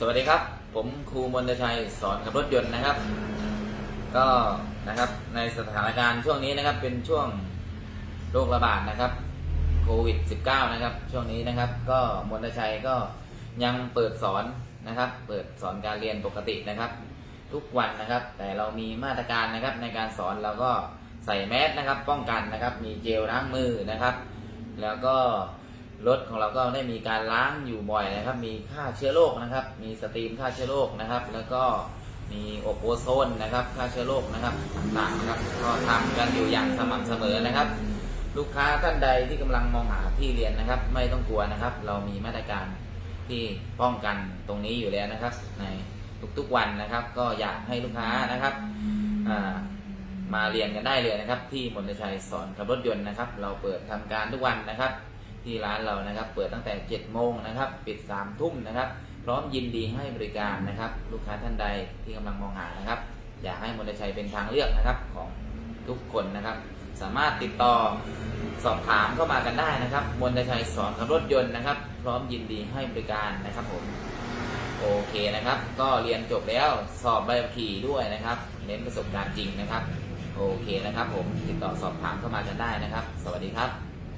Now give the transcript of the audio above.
สวัสดีครับ ผมครูมนตชัยสอนขับรถยนต์นะครับ ก็นะครับในสถานการณ์ช่วงนี้นะครับเป็นช่วงโรคระบาดนะครับโควิด -19 นะครับ ช่วงนี้นะครับ ก็มนตชัยก็ยังเปิดสอนนะครับ เปิดสอนการเรียนปกตินะครับ ทุกวันนะครับ แต่เรามีมาตรการนะครับในการสอนเราก็ใส่แมสนะครับ ป้องกันนะครับ มีเจลล้างมือนะครับ แล้วก็ รถของเราก็ได้มีการล้างอยู่บ่อยนะครับ มีฆ่าเชื้อโรคนะครับ มีสตรีมฆ่าเชื้อโรคนะครับ แล้วก็มีอบโอโซนนะครับฆ่าเชื้อโรคนะครับต่างๆนะครับก็ทำกันอยู่อย่างสม่ำเสมอนะครับ ลูกค้าท่านใดที่กำลังมองหาที่เรียนนะครับ ไม่ต้องกลัวนะครับ เรามีมาตรการที่ป้องกันตรงนี้อยู่แล้วนะครับ ในทุกๆวันนะครับ ก็อยากให้ลูกค้านะครับมาเรียนกันได้เลยนะครับ ที่มนตชัยสอนขับรถยนต์นะครับ เราเปิดทำการทุกวันนะครับ ที่ร้านเรานะครับ เปิดตั้งแต่ 7 โมงนะครับ ปิด 3 ทุ่มนะครับ พร้อมยินดีให้บริการนะครับ ลูกค้าท่านใดที่กำลังมองหานะครับ อยากให้มนตชัยเป็นทางเลือกนะครับของทุกคนนะครับ สามารถติดต่อสอบถามเข้ามากันได้นะครับมนตชัยสอนขับรถยนต์นะครับ พร้อมยินดีให้บริการนะครับผมโอเคนะครับ ก็เรียนจบแล้วสอบใบขับขี่ด้วยนะครับ เน้นประสบการณ์จริงนะครับ โอเคนะครับ ผมติดต่อสอบถามเข้ามากันได้นะครับ สวัสดีครับ